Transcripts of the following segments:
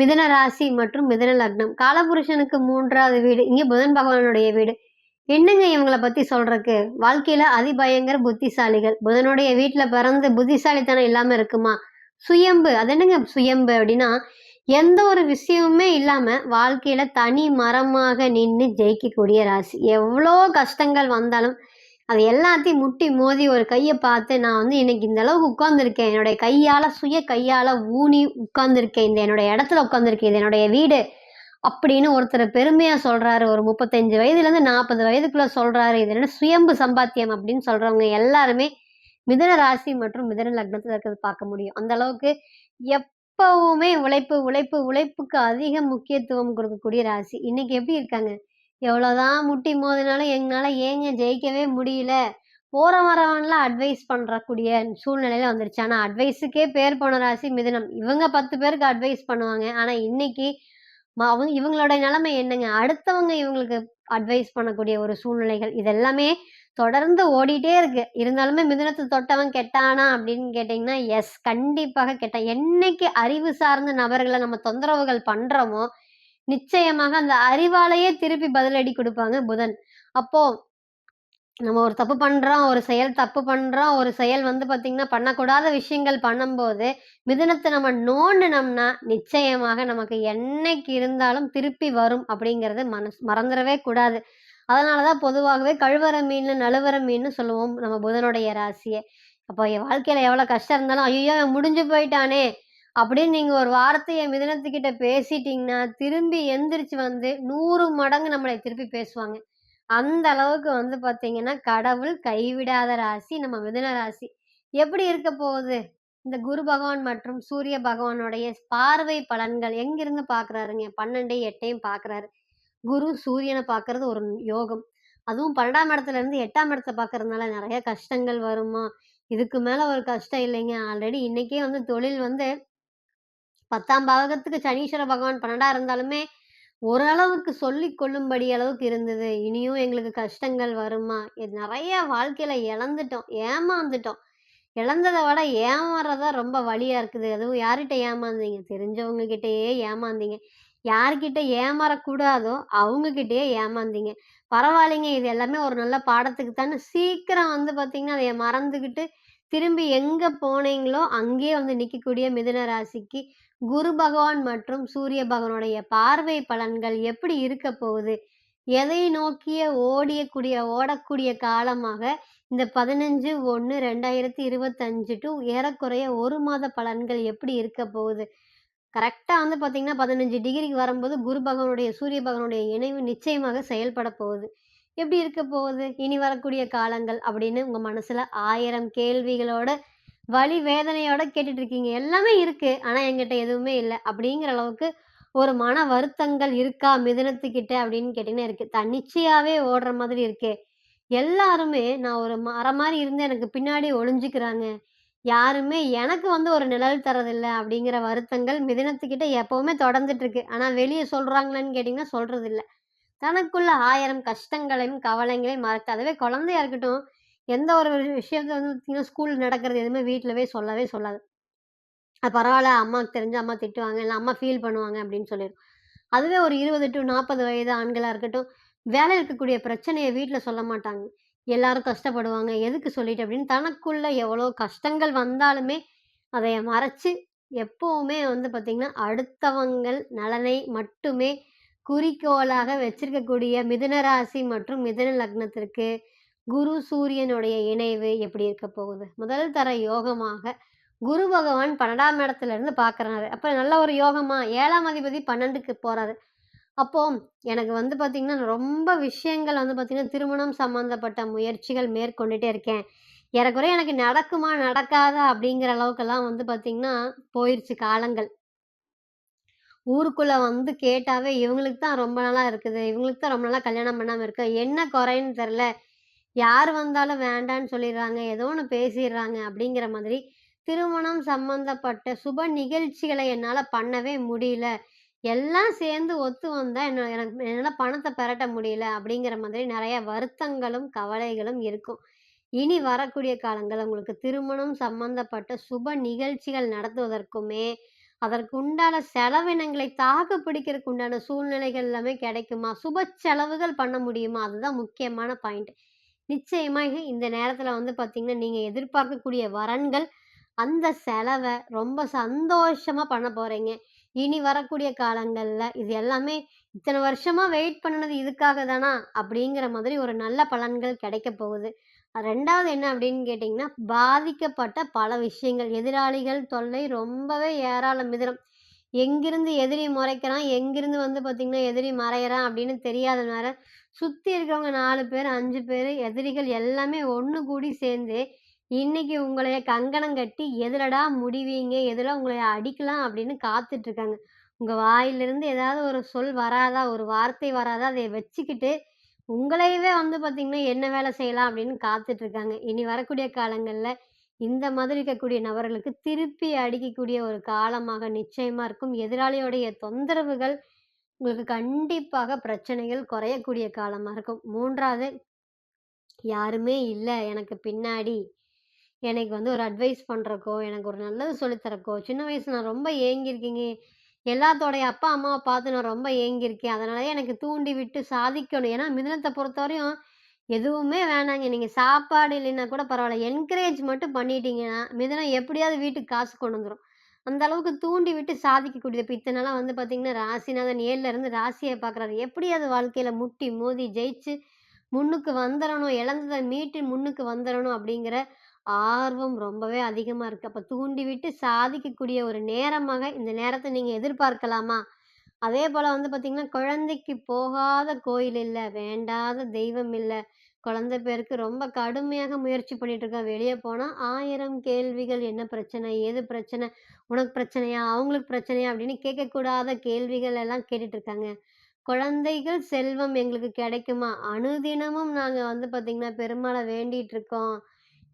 மிதன ராசி மற்றும் மிதன லக்னம். காலபுருஷனுக்கு மூன்றாவது வீடு இங்கே புதன் பகவானுடைய வீடு. என்னங்க இவங்கள பத்தி சொல்றதுக்கு? வாழ்க்கையில அதிபயங்கர புத்திசாலிகள். புதனுடைய வீட்டில் பிறந்து புத்திசாலித்தனம் இல்லாம இருக்குமா? சுயம்பு. அது என்னங்க சுயம்பு அப்படின்னா எந்த ஒரு விஷயமுமே இல்லாம வாழ்க்கையில தனி மரமாக நின்று ஜெயிக்கக்கூடிய ராசி. எவ்வளோ கஷ்டங்கள் வந்தாலும் அது எல்லாத்தையும் முட்டி மோதி ஒரு கையை பார்த்து நான் வந்து இன்னைக்கு இந்த அளவுக்கு உட்காந்துருக்கேன் என்னுடைய கையால சுய கையால ஊனி உட்காந்துருக்கேன் இந்த என்னுடைய இடத்துல உட்காந்துருக்கேன் இது என்னுடைய வீடு அப்படின்னு ஒருத்தர் பெருமையா சொல்றாரு. ஒரு முப்பத்தஞ்சு வயதுல இருந்து நாற்பது வயதுக்குள்ள சொல்றாரு. இது என்ன சுயம்பு சம்பாத்தியம் அப்படின்னு சொல்றவங்க எல்லாருமே மிதன ராசி மற்றும் மிதன லக்னத்துல இருக்கிறது பார்க்க முடியும். அந்த அளவுக்கு எப்பவுமே உழைப்பு உழைப்பு உழைப்புக்கு அதிக முக்கியத்துவம் கொடுக்கக்கூடிய ராசி. இன்னைக்கு எப்படி இருக்காங்க? எவ்வளோதான் முட்டி மோதினாலும் எங்களால் ஏங்க ஜெயிக்கவே முடியல. போகிற வரவன்லாம் அட்வைஸ் பண்ணுறக்கூடிய சூழ்நிலையில் வந்துருச்சு. ஆனால் அட்வைஸுக்கே பேர் போன ராசி மிதுனம். இவங்க பத்து பேருக்கு அட்வைஸ் பண்ணுவாங்க. ஆனால் இன்னைக்கு அவங்க இவங்களோட நிலைமை என்னங்க? அடுத்தவங்க இவங்களுக்கு அட்வைஸ் பண்ணக்கூடிய ஒரு சூழ்நிலைகள். இதெல்லாமே தொடர்ந்து ஓடிட்டே இருக்கு. இருந்தாலுமே மிதுனத்தை தொட்டவன் கெட்டானா அப்படின்னு கேட்டிங்கன்னா எஸ் கண்டிப்பாக கெட்டான். என்னைக்கு அறிவு சார்ந்த நபர்களை நம்ம தொந்தரவுகள் பண்ணுறோமோ நிச்சயமாக அந்த அறிவாலேயே திருப்பி பதிலடி கொடுப்பாங்க புதன். அப்போ நம்ம ஒரு தப்பு பண்றோம் ஒரு செயல் தப்பு பண்றோம் ஒரு செயல் வந்து பாத்தீங்கன்னா பண்ணக்கூடாத விஷயங்கள் பண்ணும்போது மிதனத்தை நம்ம நோண்டினோம்னா நிச்சயமாக நமக்கு என்னைக்கு இருந்தாலும் திருப்பி வரும் அப்படிங்கிறது மனசு மறந்துடவே கூடாது. அதனாலதான் பொதுவாகவே கழுவற மீன் நழுவற மீன் சொல்லுவோம் நம்ம புதனுடைய ராசியை. அப்போ என் வாழ்க்கையில எவ்வளவு கஷ்டம் இருந்தாலும் ஐயோ முடிஞ்சு போயிட்டானே அப்படின்னு நீங்க ஒரு வார்த்தையை மிதனத்துக்கிட்ட பேசிட்டீங்கன்னா திரும்பி எந்திரிச்சு வந்து நூறு மடங்கு நம்மளை திருப்பி பேசுவாங்க. அந்த அளவுக்கு வந்து பாத்தீங்கன்னா கடவுள் கைவிடாத ராசி நம்ம மிதன ராசி. எப்படி இருக்க போகுது? இந்த குரு பகவான் மற்றும் சூரிய பகவானுடைய பார்வை பலன்கள் எங்கிருந்து பாக்குறாருங்க? பன்னெண்டு எட்டையும் பாக்குறாரு. குரு சூரியனை பார்க்கறது ஒரு யோகம். அதுவும் பன்னெண்டாம் இடத்துல இருந்து எட்டாம் இடத்தை பார்க்கறதுனால நிறைய கஷ்டங்கள் வருமா? இதுக்கு மேல ஒரு கஷ்டம் இல்லைங்க. ஆல்ரெடி இன்னைக்கே வந்து தொழில் வந்து பத்தாம் பாவகத்துக்கு சனீஸ்வர பகவான் பன்னெண்டா இருந்தாலுமே ஓரளவுக்கு சொல்லி கொள்ளும்படி அளவுக்கு இருந்தது. இனியும் எங்களுக்கு கஷ்டங்கள் வருமா? இது நிறைய வாழ்க்கையில இழந்துட்டோம் ஏமாந்துட்டோம். இழந்ததை விட ஏமாறதா ரொம்ப வழியா இருக்குது. அதுவும் யார்கிட்ட ஏமாந்தீங்க? தெரிஞ்சவங்க கிட்டேயே ஏமாந்தீங்க. யார்கிட்ட ஏமாறக்கூடாதோ அவங்க கிட்டயே ஏமாந்தீங்க. பரவாயில்லைங்க இது எல்லாமே ஒரு நல்ல பாடத்துக்கு தானே சீக்கிரம் வந்து பார்த்தீங்கன்னா அதை மறந்துக்கிட்டு திரும்பி எங்கே போனீங்களோ அங்கேயே வந்து நிற்கக்கூடிய மிதுன ராசிக்கு குரு பகவான் மற்றும் சூரிய பகவானுடைய பார்வை பலன்கள் எப்படி இருக்க போகுது? எதை நோக்கிய ஓடியக்கூடிய ஓடக்கூடிய காலமாக இந்த பதினஞ்சு ஒன்று ரெண்டாயிரத்தி இருபத்தஞ்சு டு ஏறக்குறைய ஒரு மாத பலன்கள் எப்படி இருக்க போகுது? கரெக்டாக வந்து பார்த்தீங்கன்னா பதினஞ்சு டிகிரிக்கு வரும்போது குரு பகவானுடைய சூரிய பகவானுடைய இணைவு நிச்சயமாக செயல்பட போகுது. எப்படி இருக்க போகுது? இனி வரக்கூடிய காலங்கள் அப்படின்னு உங்கள் மனசில் ஆயிரம் கேள்விகளோட வலி வேதனையோட கேட்டுட்டு இருக்கீங்க எல்லாமே இருக்கு. ஆனால் என்கிட்ட எதுவுமே இல்லை. அப்படிங்கிற அளவுக்கு ஒரு மன வருத்தங்கள் இருக்கா? மிதனத்துக்கிட்ட அப்படின்னு கேட்டிங்கன்னா இருக்கு. தன்னிச்சையாவே ஓடுற மாதிரி இருக்கே. எல்லாருமே நான் ஒரு மரம் மாதிரி இருந்து எனக்கு பின்னாடி ஒளிஞ்சுக்கிறாங்க. யாருமே எனக்கு வந்து ஒரு நிழல் தரதில்லை அப்படிங்கிற வருத்தங்கள் மிதினத்துக்கிட்ட எப்பவுமே தொடர்ந்துட்டு இருக்கு ஆனா வெளியே சொல்றாங்களான்னு கேட்டிங்கன்னா சொல்றது இல்லை தனக்குள்ள ஆயிரம் கஷ்டங்களையும் கவலைங்களையும் மறக்காதவே குழந்தையா இருக்கட்டும் எந்த ஒரு விஷயத்த வந்து பார்த்திங்கன்னா ஸ்கூல்ல நடக்கிறது எதுவுமே வீட்டிலவே சொல்லவே சொல்லாது. அது பரவாயில்ல அம்மாவுக்கு தெரிஞ்ச அம்மா திட்டுவாங்க இல்லை அம்மா ஃபீல் பண்ணுவாங்க அப்படின்னு சொல்லிடும் அதுவே ஒரு இருபது டு நாற்பது வயது ஆண்களாக இருக்கட்டும் வேலை இருக்கக்கூடிய பிரச்சனையை வீட்டில் சொல்ல மாட்டாங்க. எல்லாரும் கஷ்டப்படுவாங்க எதுக்கு சொல்லிட்டு அப்படின்னு தனக்குள்ள எவ்வளோ கஷ்டங்கள் வந்தாலுமே அதை மறைச்சு எப்போவுமே வந்து பார்த்திங்கன்னா அடுத்தவங்கள் நலனை மட்டுமே குறிக்கோளாக வச்சிருக்கக்கூடிய மிதுன ராசி மற்றும் மிதுன லக்னத்திற்கு குரு சூரியனுடைய இணைவு எப்படி இருக்க போகுது? முதல் தர யோகமாக குரு பகவான் பன்னெண்டாம் இடத்துல இருந்து பார்க்குறாரு அப்போ நல்ல ஒரு யோகமா? ஏழாம் அதிபதி பன்னெண்டுக்கு போறாரு. அப்போ எனக்கு வந்து பார்த்திங்கன்னா ரொம்ப விஷயங்கள் வந்து பார்த்திங்கன்னா திருமணம் சம்மந்தப்பட்ட முயற்சிகள் மேற்கொண்டுட்டே இருக்கேன். ஏறக்குறைய எனக்கு நடக்குமா நடக்காதா அப்படிங்கிற அளவுக்கெல்லாம் வந்து பார்த்திங்கன்னா போயிடுச்சு காலங்கள். ஊருக்குள்ளே வந்து கேட்டாவே இவங்களுக்கு தான் ரொம்ப நாளாக இருக்குது. இவங்களுக்கு தான் ரொம்ப நாளாக கல்யாணம் பண்ணாமல் இருக்கு? என்ன குறைன்னு தெரில யார் வந்தாலும் வேண்டான்னு சொல்லிடுறாங்க ஏதோ ஒன்று பேசிடுறாங்க அப்படிங்கிற மாதிரி திருமணம் சம்பந்தப்பட்ட சுப நிகழ்ச்சிகளை என்னால் பண்ணவே முடியல. எல்லாம் சேர்ந்து ஒத்து வந்தால் என்ன எனக்கு என்னால் பணத்தை பெரட்ட முடியல அப்படிங்கிற மாதிரி நிறைய வருத்தங்களும் கவலைகளும் இருக்கும். இனி வரக்கூடிய காலங்கள் உங்களுக்கு திருமணம் சம்பந்தப்பட்ட சுப நிகழ்ச்சிகள் நடத்துவதற்குமே அதற்கு உண்டான செலவினங்களை தாக்கு பிடிக்கிறதுக்கு உண்டான சூழ்நிலைகள் எல்லாமே கிடைக்குமா? சுப செலவுகள் பண்ண முடியுமா? அதுதான் முக்கியமான பாயிண்ட் நிச்சயமாக இந்த நேரத்தில் வந்து பார்த்திங்கன்னா நீங்கள் எதிர்பார்க்கக்கூடிய வரன்கள் அந்த செலவை ரொம்ப சந்தோஷமாக பண்ண போகிறீங்க இனி வரக்கூடிய காலங்களில் இது எல்லாமே இத்தனை வருஷமாக வெயிட் பண்ணினது இதுக்காக தானா? அப்படிங்கிற மாதிரி ஒரு நல்ல பலன்கள் கிடைக்க போகுது. ரெண்டாவது என்ன அப்படின்னு கேட்டிங்கன்னா பாதிக்கப்பட்ட பல விஷயங்கள். எதிராளிகள் தொல்லை ரொம்பவே ஏராள மிதிரம். எங்கிருந்து எதிரி முறைக்கிறான்? எங்கிருந்து வந்து பார்த்திங்கன்னா எதிரி மறையிறான் அப்படின்னு தெரியாத நேரம் சுற்றி இருக்கிறவங்க நாலு பேர் அஞ்சு பேர் எதிரிகள் எல்லாமே ஒன்று கூடி சேர்ந்து இன்னைக்கு உங்களைய கங்கணம் கட்டி எதிரடா முடிவீங்க? எதில் உங்களை அடிக்கலாம்? அப்படின்னு காத்துட்ருக்காங்க உங்கள் வாயிலிருந்து ஏதாவது ஒரு சொல் வராதா? ஒரு வார்த்தை வராதா? அதை வச்சுக்கிட்டு உங்களையவே வந்து பார்த்திங்கன்னா என்ன வேலை செய்யலாம்? அப்படின்னு காத்துட்ருக்காங்க இனி வரக்கூடிய காலங்களில் இந்த மாதிரி இருக்கக்கூடிய நபர்களுக்கு திருப்பி அடிக்கக்கூடிய ஒரு காலமாக நிச்சயமாக இருக்கும். எதிராளியோடைய தொந்தரவுகள் உங்களுக்கு கண்டிப்பாக பிரச்சனைகள் குறையக்கூடிய காலமாக இருக்கும். மூன்றாவது யாருமே இல்லை. எனக்கு பின்னாடி எனக்கு வந்து ஒரு அட்வைஸ் பண்ணுறக்கோ எனக்கு ஒரு நல்லது சொல்லித்தரக்கோ சின்ன வயசு நான் ரொம்ப ஏங்கியிருக்கீங்க. எல்லாத்தோடைய அப்பா அம்மாவை பார்த்து நான் ரொம்ப ஏங்கியிருக்கேன். அதனாலே எனக்கு தூண்டி விட்டு சாதிக்கணும். ஏன்னா மிதனத்தை பொறுத்தவரையும் எதுவுமே வேணாங்க. நீங்கள் சாப்பாடு இல்லைன்னா கூட பரவாயில்ல. என்கரேஜ் மட்டும் பண்ணிட்டீங்கன்னா மிதனம் எப்படியாவது வீட்டுக்கு காசு கொண்டு வந்துடும் அந்த அளவுக்கு தூண்டி விட்டு சாதிக்கக்கூடியது. இப்போ இத்தனைலாம் வந்து பார்த்திங்கன்னா ராசிநாதன் ஏழில் இருந்து ராசியை பார்க்குறாரு எப்படி அது வாழ்க்கையில் முட்டி மோதி ஜெயிச்சு முன்னுக்கு வந்துடணும் இழந்ததை மீட்டு முன்னுக்கு வந்துடணும் அப்படிங்கிற ஆர்வம் ரொம்பவே அதிகமாக இருக்குது அப்போ தூண்டி விட்டு சாதிக்கக்கூடிய ஒரு நேரமாக இந்த நேரத்தை நீங்கள் எதிர்பார்க்கலாமா? அதே போல் வந்து பார்த்திங்கன்னா குழந்தைக்கு போகாத கோயில் இல்லை வேண்டாத தெய்வம் இல்லை குழந்தை பேருக்கு ரொம்ப கடுமையாக முயற்சி பண்ணிட்டு இருக்கேன் வெளியே போனால் ஆயிரம் கேள்விகள். என்ன பிரச்சனை? ஏது பிரச்சனை? உனக்கு பிரச்சனையா? அவங்களுக்கு பிரச்சனையா? அப்படின்னு கேட்கக்கூடாத கேள்விகள் எல்லாம் கேட்டுட்டு இருக்காங்க. குழந்தைகள் செல்வம் எங்களுக்கு கிடைக்குமா? அனுதினமும் நாங்கள் வந்து பார்த்திங்கன்னா பெருமாளை வேண்டிகிட்டு இருக்கோம்.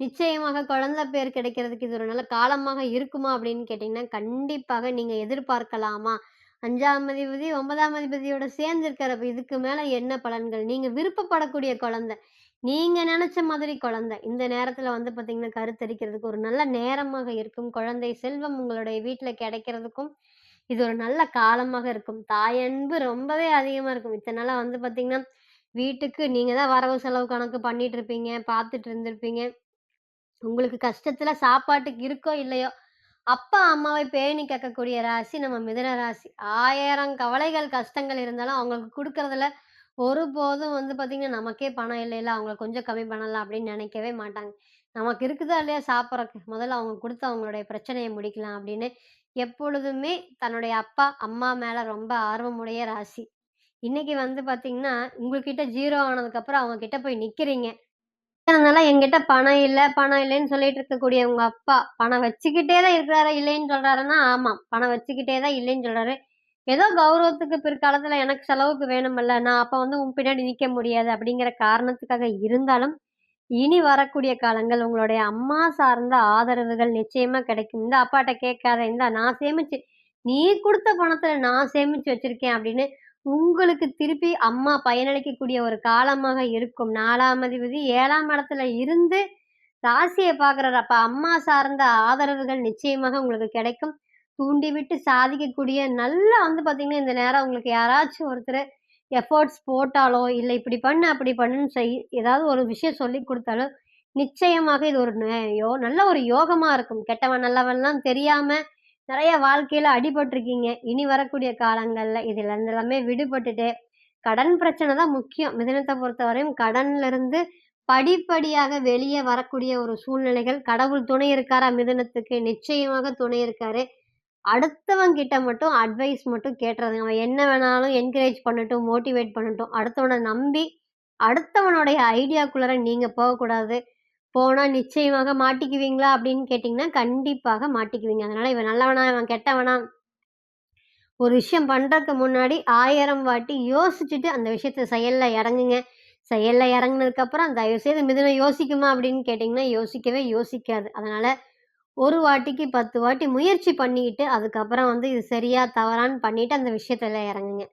நிச்சயமாக குழந்தை பேர் கிடைக்கிறதுக்கு இது ஒரு நல்ல காலமாக இருக்குமா அப்படின்னு கேட்டிங்கன்னா கண்டிப்பாக நீங்கள் எதிர்பார்க்கலாமா? அஞ்சாம் அதிபதி ஒன்பதாம் அதிபதியோட சேர்ந்துருக்கிறப்ப இதுக்கு மேலே என்ன பலன்கள்? நீங்கள் விருப்பப்படக்கூடிய குழந்தை. நீங்கள் நினச்ச மாதிரி குழந்தை. இந்த நேரத்தில் வந்து பார்த்திங்கன்னா கருத்தரிக்கிறதுக்கு ஒரு நல்ல நேரமாக இருக்கும். குழந்தை செல்வம் உங்களுடைய வீட்டில் கிடைக்கிறதுக்கும் இது ஒரு நல்ல காலமாக இருக்கும். தாயன்பு ரொம்பவே அதிகமாக இருக்கும். இத்தனை நாளாக வந்து பார்த்திங்கன்னா வீட்டுக்கு நீங்கள் தான் வரவு செலவு கணக்கு பண்ணிட்டு இருப்பீங்க பார்த்துட்டு இருந்திருப்பீங்க. உங்களுக்கு கஷ்டத்தில் சாப்பாட்டுக்கு இருக்கோ இல்லையோ அப்பா அம்மாவை பேணி கேட்கக்கூடிய ராசி நம்ம மிதன ராசி. ஆயிரம் கவலைகள் கஷ்டங்கள் இருந்தாலும் அவங்களுக்கு கொடுக்கறதுல ஒருபோதும் வந்து பார்த்திங்கன்னா நமக்கே பணம் இல்லைல்ல. அவங்கள கொஞ்சம் கம்மி பண்ணலாம் அப்படின்னு நினைக்கவே மாட்டாங்க. நமக்கு இருக்குதா இல்லையா சாப்பிட்றக்கு முதல்ல அவங்க கொடுத்து அவங்களுடைய பிரச்சனையை முடிக்கலாம் அப்படின்னு எப்பொழுதுமே தன்னுடைய அப்பா அம்மா மேலே ரொம்ப ஆர்வமுடைய ராசி. இன்னைக்கு வந்து பார்த்தீங்கன்னா உங்ககிட்ட ஜீரோ ஆனதுக்கப்புறம் அவங்க கிட்ட போய் நிற்கிறீங்க அதனால எங்கிட்ட பணம் இல்லை பணம் இல்லைன்னு சொல்லிட்டு இருக்கக்கூடிய உங்க அப்பா, பணம் வச்சுக்கிட்டே தான் இருக்கிறாரு இல்லைன்னு சொல்றாருன்னா, ஆமாம். பணம் வச்சுக்கிட்டே தான் இல்லைன்னு சொல்றாரு. ஏதோ கௌரவத்துக்கு பிற்காலத்துல எனக்கு செலவுக்கு வேணுமல்ல, நான் அப்ப வந்து உன் பின்னாடி நிக்க முடியாது அப்படிங்கிற காரணத்துக்காக இருந்தாலும், இனி வரக்கூடிய காலங்கள் உங்களுடைய அம்மா சார்ந்த ஆதரவுகள் நிச்சயமா கிடைக்கும். இந்த அப்பாட்ட கேட்காத, இந்த நான் சேமிச்சு நீ கொடுத்த பணத்துல நான் சேமிச்சு வச்சிருக்கேன் அப்படின்னு உங்களுக்கு திருப்பி அம்மா பயனளிக்கக்கூடிய ஒரு காலமாக இருக்கும். நாலாம் அதிபதி ஏழாம் இடத்துல இருந்து ராசியை பார்க்குறாரு அப்போ அம்மா சார்ந்த ஆதரவுகள் நிச்சயமாக உங்களுக்கு கிடைக்கும். தூண்டி விட்டு சாதிக்கக்கூடிய நல்லா வந்து பார்த்தீங்கன்னா இந்த நேரம் உங்களுக்கு யாராச்சும் ஒருத்தர் எஃபர்ட்ஸ் போட்டாலோ இல்லை இப்படி பண்ணு அப்படி பண்ணுன்னு செய் ஏதாவது ஒரு விஷயம் சொல்லி கொடுத்தாலும் நிச்சயமாக இது ஒரு யோ நல்ல ஒரு யோகமாக இருக்கும். கெட்டவன் நல்லவன்லாம் தெரியாமல் நிறைய வாழ்க்கையில அடிபட்டிருக்கீங்க. இனி வரக்கூடிய காலங்கள்ல இதுல இருந்து எல்லாமே விடுபட்டுட்டு கடன் பிரச்சனை தான் முக்கியம். மிதனத்தை பொறுத்தவரையும் கடன்ல இருந்து படிப்படியாக வெளியே வரக்கூடிய ஒரு சூழ்நிலைகள். கடவுள் துணை இருக்காரா மிதனத்துக்கு? நிச்சயமாக துணை இருக்காரு. அடுத்தவன் கிட்ட மட்டும் அட்வைஸ் மட்டும் கேட்டுறது அவன் என்ன வேணாலும் என்கரேஜ் பண்ணட்டும் மோட்டிவேட் பண்ணட்டும். அடுத்தவனை நம்பி அடுத்தவனுடைய ஐடியாக்குள்ளார நீங்க போகக்கூடாது. போனால் நிச்சயமாக மாட்டிக்குவீங்களா அப்படின்னு கேட்டிங்கன்னா கண்டிப்பாக மாட்டிக்குவீங்க. அதனால் இவன் நல்லவனா இவன் கெட்டவனா? ஒரு விஷயம் பண்ணுறதுக்கு முன்னாடி ஆயிரம் வாட்டி யோசிச்சுட்டு அந்த விஷயத்த செயலில் இறங்குங்க. செயலில் இறங்குனதுக்கப்புறம் தயவுசெய்து மிதுனம் யோசிக்குமா அப்படின்னு கேட்டிங்கன்னா யோசிக்கவே யோசிக்காது. அதனால் ஒரு வாட்டிக்கு பத்து வாட்டி முயற்சி பண்ணிக்கிட்டு அதுக்கப்புறம் வந்து இது சரியாக தவறான்னு பண்ணிவிட்டு அந்த விஷயத்தில் இறங்குங்க.